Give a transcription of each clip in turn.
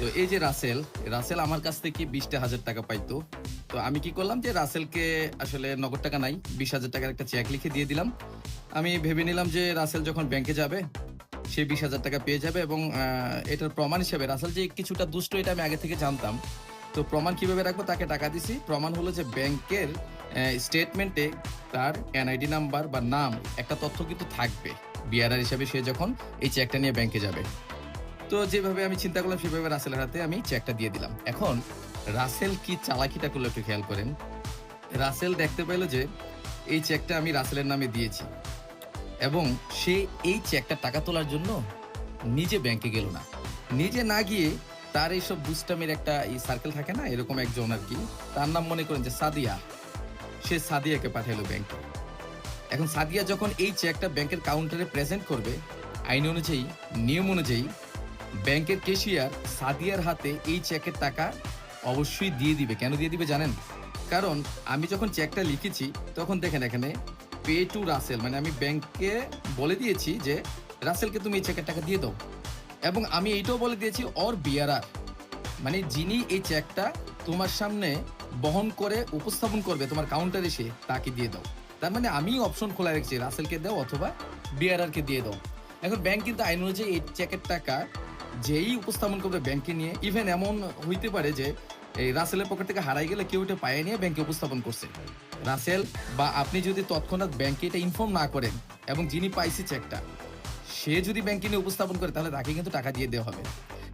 তো এই যে রাসেল রাসেল আমার কাছ থেকে বিশটা হাজার টাকা পাইতো। তো আমি কি করলাম যে রাসেলকে আসলে নগদ টাকা নাই, বিশ হাজার টাকার একটা চেক লিখে দিয়ে দিলাম। আমি ভেবে নিলাম যে রাসেল যখন ব্যাংকে যাবে, সে বিশ হাজার টাকা পেয়ে যাবে এবং এটার প্রমাণ হিসেবে রাসেল যে কিছুটা দুষ্ট, এটা আমি আগে থেকে জানতাম। তো প্রমাণ কীভাবে রাখব তাকে টাকা দিছি। প্রমাণ হলো যে ব্যাংকের স্টেটমেন্টে তার এনআইডি নাম্বার বা নাম, একটা তথ্য কিন্তু থাকবে। বিআরআর হিসাবে সে যখন এই চেকটা নিয়ে ব্যাংকে যাবে। তো যেভাবে আমি চিন্তা করলাম, সেভাবে রাসেলের হাতে আমি চেকটা দিয়ে দিলাম। এখন রাসেল কি চালাকিটা করল একটু খেয়াল করেন। রাসেল দেখতে পেল যে এই চেকটা আমি রাসেলের নামে দিয়েছি এবং সে এই চেকটা টাকা তোলার জন্য নিজে ব্যাংকে গেল না। নিজে না গিয়ে তার এইসব বুস্টামের একটা এই সার্কেল থাকে না, এরকম একজন আর কি, তার নাম মনে করেন যে সাদিয়া। সে সাদিয়াকে পাঠালো ব্যাংকে এখন সাদিয়া যখন এই চেকটা ব্যাংকের কাউন্টারে প্রেজেন্ট করবে, আইন অনুযায়ী, নিয়ম অনুযায়ী ব্যাংকের কেশিয়ার সাদিয়ার হাতে এই চেকের টাকা অবশ্যই দিয়ে দিবে। কেন দিয়ে দিবে জানেন? কারণ আমি যখন চেকটা লিখেছি, তখন দেখেন এখানে পে টু রাসেল মানে আমি ব্যাংকে বলে দিয়েছি যে রাসেলকে তুমি এই চেকের টাকা দিয়ে দাও। এবং আমি এইটাও বলে দিয়েছি অর বিয়ারার মানে যিনি এই চেকটা তোমার সামনে বহন করে, উপস্থাপন করবে, তোমার কাউন্টারে এসে তাকে দিয়ে দাও। তার মানে আমি অপশন খোলা রেখেছি রাসেলকে দাও অথবা বিয়ারারকে দিয়ে দাও। এখন ব্যাংক কিন্তু আইন অনুযায়ী এই চেকের টাকা যেই উপস্থাপন করবে ব্যাংকে নিয়ে ইভেন এমন হইতে পারে যে এই রাসেলের পকেট থেকে হারাই গেলে কেউ এটা পায়ে নিয়ে ব্যাংকে উপস্থাপন করছে। রাসেল বা আপনি যদি তৎক্ষণাৎ ব্যাংকে এটা ইনফর্ম না করেন এবং যিনি পাইছে চেকটা সে যদি ব্যাংকে নিয়ে উপস্থাপন করে তাহলে তাকে কিন্তু টাকা দিয়ে দেওয়া হবে।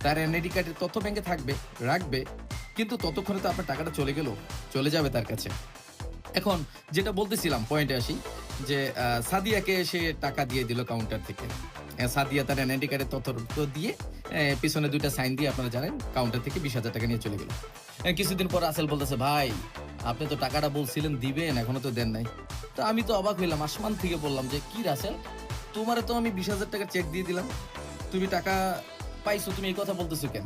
তার এনআইডি কার্ডের তথ্য ব্যাংকে থাকবে রাখবে কিন্তু ততক্ষণে তো আপনার টাকাটা চলে গেল চলে যাবে তার কাছে। এখন যেটা বলতেছিলাম পয়েন্টে আসি যে সাদিয়াকে সে টাকা দিয়ে দিল কাউন্টার থেকে। আহ, সাদিয়া তার এনআইডি কার্ডের তথ্য দিয়ে পিছনে দুইটা সাইন দিয়ে আপনারা জানেন কাউন্টার থেকে বিশ হাজার টাকা নিয়ে চলে গেল কিছুদিন পর আসেল বলতেছে, ভাই, আপনি তো টাকাটা বলছিলেন, দিবেন, এখনও তো দেন নাই। তো আমি তো অবাক হইলাম, আসমান থেকে বললাম যে, কি রাসেল? তোমার তো আমি বিশ হাজার টাকা চেক দিয়ে দিলাম। তুমি টাকা পাইছো, তুমি এই কথা বলতেছো কেন?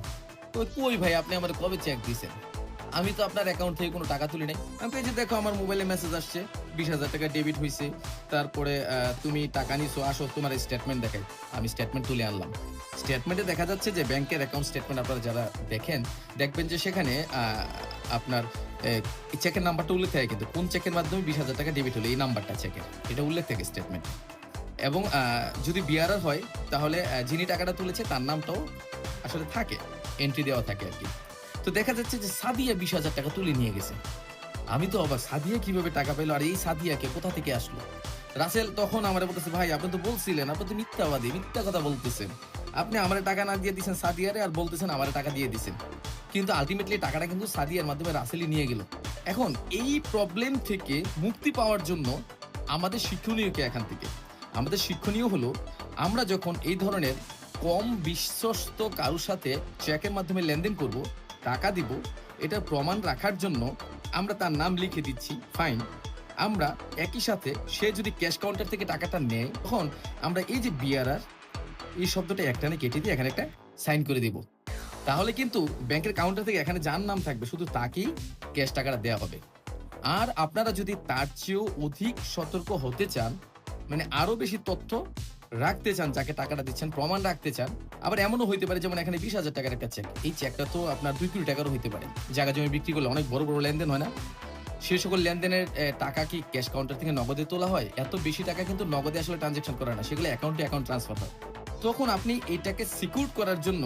তো কই ভাই, আপনি আমার কবে চেক দিয়েছেন আমি তো আপনার অ্যাকাউন্ট থেকে কোনো টাকা তুলি নাই। আমি পেয়েছি দেখো, আমার মোবাইলে মেসেজ আসছে। বিশ হাজার টাকা ডেবিট হয়েছে তারপরে তুমি টাকা নিছো, আসো, তোমার স্টেটমেন্ট দেখাই। আমি স্টেটমেন্ট তুলে আনলাম। স্টেটমেন্টে দেখা যাচ্ছে যে ব্যাংকের অ্যাকাউন্ট স্টেটমেন্ট আপনারা যারা দেখেন, দেখবেন যে সেখানে আপনার চেকের নাম্বারটা উল্লেখ থাকে কিন্তু কোন চেকের মাধ্যমে বিশ হাজার টাকা ডেবিট হলো, এই নাম্বারটা চেকের এটা উল্লেখ থাকে স্টেটমেন্ট এবং যদি বিআরআর হয়, তাহলে যিনি টাকাটা তুলেছে, তার নামটাও আসলে থাকে। এন্ট্রি দেওয়া থাকে আর কি। তো দেখা যাচ্ছে যে সাদিয়া বিশ হাজার টাকা তুলে নিয়ে গেছে। আমি তো আবার সাদিয়া কীভাবে টাকা পেল আর এই সাদিয়াকে কোথা থেকে আসলো? রাসেল তখন আমার বলতেছে, ভাই, আপনি তো বলছিলেন, আপনি তো মিথ্যাবাদী, মিথ্যা কথা বলতেছেন। আপনি আমার টাকা না দিয়ে দিচ্ছেন সাদিয়ারে আর বলতেছেন আমার টাকা দিয়ে দিছেন। কিন্তু আলটিমেটলি টাকাটা কিন্তু সাদিয়ার মাধ্যমে রাসেলই নিয়ে গেল। এখন এই প্রবলেম থেকে মুক্তি পাওয়ার জন্য আমাদের শিক্ষণীয় কি এখান থেকে? আমাদের শিক্ষণীয় হলো, আমরা যখন এই ধরনের কম বিশ্বস্ত কারোর সাথে চেকের মাধ্যমে লেনদেন করব টাকা দিব এটার প্রমাণ রাখার জন্য আমরা তার নাম লিখে দিচ্ছি ফাইন আমরা একই সাথে সে যদি ক্যাশ কাউন্টার থেকে টাকাটা নেয়, তখন আমরা এই যে বিআরআর এই শব্দটা একটানে কেটে দিয়ে এখানে একটা সাইন করে দিব। তাহলে কিন্তু ব্যাংকের কাউন্টার থেকে এখানে যার নাম থাকবে, শুধু তাকেই ক্যাশ টাকাটা দেওয়া হবে। আর আপনারা যদি তার চেয়েও অধিক সতর্ক হতে চান মানে আরও বেশি তথ্য রাখতে চান, যাকে টাকাটা দিচ্ছেন, প্রমাণ রাখতে চান, আবার এমনও হইতে পারে যেমন এখানে বিশ হাজার টাকার একটা চেক এই চেকটা তো আপনার দুই কোটি টাকারও হইতে পারে। জায়গা জমি বিক্রি করলে অনেক বড় বড় লেনদেন হয় না? সে সকল লেনদেনের টাকা কি ক্যাশ কাউন্টার থেকে নগদে তোলা হয়? এত বেশি টাকা কিন্তু নগদে আসলে ট্রানজেকশন করে না। সেগুলো অ্যাকাউন্টে অ্যাকাউন্ট ট্রান্সফার হয়। তখন আপনি এটাকে সিকিউর করার জন্য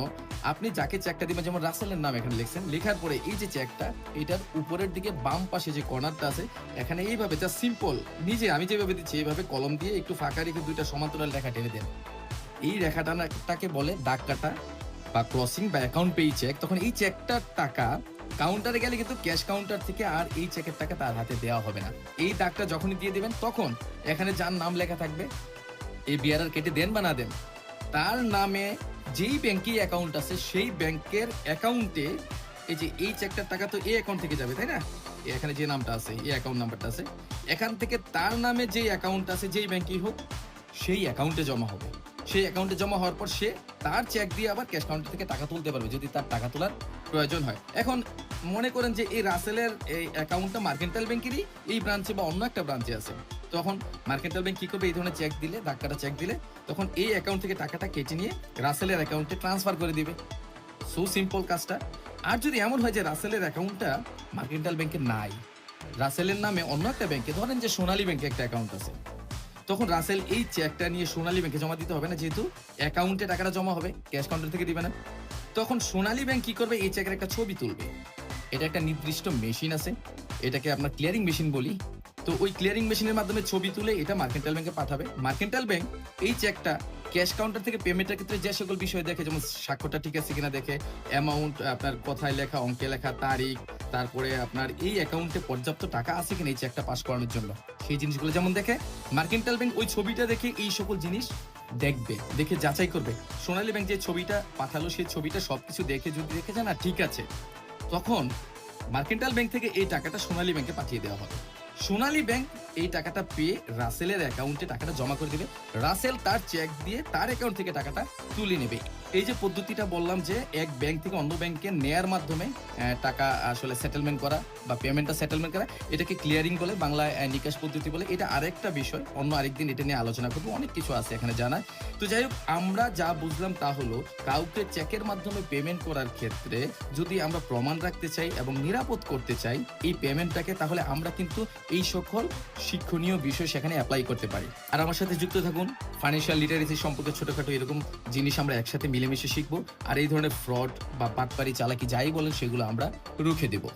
আপনি যাকে চেকটা দিবেন, যেমন রাসেলের নাম এখানে লিখছেন, লেখার পরে এই যে চেকটা এটার উপরের দিকে বাম পাশে যে কর্নারটা আছে, এখানে এইভাবে যা সিম্পল নিজে আমি যেভাবে দিচ্ছি, এইভাবে কলম দিয়ে একটু ফাঁকা রেখে দুইটা সমান্তরাল রেখা টেনে দেন। এই রেখাটাকে বলে দাগ কাটা বা ক্রসিং বা অ্যাকাউন্ট পেই চেক তখন এই চেকটার টাকা কাউন্টারে গেলে কিন্তু ক্যাশ কাউন্টার থেকে আর এই চেকের টাকা তার হাতে দেওয়া হবে না। এই দাগটা যখনই দিয়ে দেবেন, তখন এখানে যার নাম লেখা থাকবে, এই বিআরআর কেটে দেন বা না দেন তার নামে যেই ব্যাংকে অ্যাকাউন্ট আছে, সেই ব্যাংকের অ্যাকাউন্টে এই যে এই চেকটার টাকা তো এই অ্যাকাউন্ট থেকে যাবে, তাই না? এখানে যে নামটা আছে, এই অ্যাকাউন্ট নাম্বারটা আছে। এখান থেকে তার নামে যেই অ্যাকাউন্ট আছে, যেই ব্যাংকেই হোক, সেই অ্যাকাউন্টে জমা হবে। সেই অ্যাকাউন্টে জমা হওয়ার পর সে তার চেক দিয়ে আবার ক্যাশ কাউন্টার থেকে টাকা তুলতে পারবে, যদি তার টাকা তোলার প্রয়োজন হয়। এখন মনে করেন যে এই রাসেলের এই অ্যাকাউন্টটা মার্কেন্টাইল ব্যাংকেরই এই ব্রাঞ্চে বা অন্য একটা ব্রাঞ্চে আছে। তখন মার্কেন্টাইল ব্যাংক কি করবে? এই ধরনের চেক দিলে, ধাক্কাটা চেক দিলে, তখন এই অ্যাকাউন্ট থেকে টাকাটা কেটে নিয়ে রাসেলের অ্যাকাউন্টে ট্রান্সফার করে দিবে। সো সিম্পল কাজটা। আর যদি এমন হয় যে রাসেলের অ্যাকাউন্টটা মার্কেন্টাল ব্যাংকে নাই রাসেলের নামে অন্য একটা ব্যাংকে, ধরেন যে সোনালী ব্যাংকে একটা অ্যাকাউন্ট আছে, তখন রাসেল এই চেকটা নিয়ে সোনালী ব্যাংকে জমা দিতে হবে না, যেহেতু অ্যাকাউন্টে টাকাটা জমা হবে ক্যাশ কাউন্টার থেকে দিবে না। তখন সোনালী ব্যাংক কি করবে? এই চেকের একটা ছবি তুলবে। এটা একটা নির্দিষ্ট মেশিন আছে। এটাকে আপনার ক্লিয়ারিং মেশিন বলি। তো ওই ক্লিয়ারিং মেশিনের মাধ্যমে ছবি তুলে এটা মার্কেন্টাল ব্যাংকে পাঠাবে। মার্কেন্টাল ব্যাংক এই চেকটা ক্যাশ কাউন্টার থেকে পেমেন্টের ক্ষেত্রে যে সকল বিষয় দেখে, যেমন স্বাক্ষরটা ঠিক আছে কিনা দেখে অ্যামাউন্ট আপনার কথায় লেখা, অঙ্কে লেখা, তারিখ, তারপরে আপনার এই অ্যাকাউন্টে পর্যাপ্ত টাকা আছে কিনা এই চেকটা পাস করানোর জন্য। সেই জিনিসগুলো যেমন দেখে মার্কেন্টাল ব্যাংক ওই ছবিটা দেখে এই সকল জিনিস দেখবে, দেখে যাচাই করবে। সোনালী ব্যাংক যে ছবিটা পাঠালো, সেই ছবিটা সবকিছু দেখে যদি দেখে যায় না ঠিক আছে। তখন মার্কেন্টাল ব্যাংক থেকে এই টাকাটা সোনালী ব্যাংকে পাঠিয়ে দেওয়া হবে। সোনালী ব্যাংক এই টাকাটা পেয়ে রাসেলের অ্যাকাউন্টে টাকাটা জমা করে দিবে। রাসেল তার চেক দিয়ে তার অ্যাকাউন্ট থেকে টাকাটা তুলে নেবে। এই যে পদ্ধতিটা বললাম যে এক ব্যাংক থেকে অন্য ব্যাংকে নেয়ার মাধ্যমে টাকা আসলে সেটেলমেন্ট করা বা পেমেন্টটা সেটেলমেন্ট করা, এটাকে ক্লিয়ারিং বলে বাংলায় নিকাশ পদ্ধতি বলে। এটা আরেকটা বিষয়, অন্য আরেকদিন এটা নিয়ে আলোচনা করব, অনেক কিছু আছে এখানে জানা তো যাই হোক, আমরা যা বুঝলাম তা হলো, কাউকে চেকের মাধ্যমে পেমেন্ট করার ক্ষেত্রে যদি আমরা প্রমাণ রাখতে চাই এবং নিরাপদ করতে চাই, এই পেমেন্টটাকে তাহলে আমরা কিন্তু এই সকল শিক্ষণীয় বিষয় সেখানে অ্যাপ্লাই করতে পারি। আর আমার সাথে যুক্ত থাকুন ফাইন্যান্সিয়াল লিটারেসি সম্পর্কে ছোটখাটো এরকম জিনিস আমরা একসাথে মিলেমিশে শিখব, আর এই ধরনের ফ্রড বা পাটপারি চালাকি যাই বলেন, সেগুলো আমরা রুখে দেবো।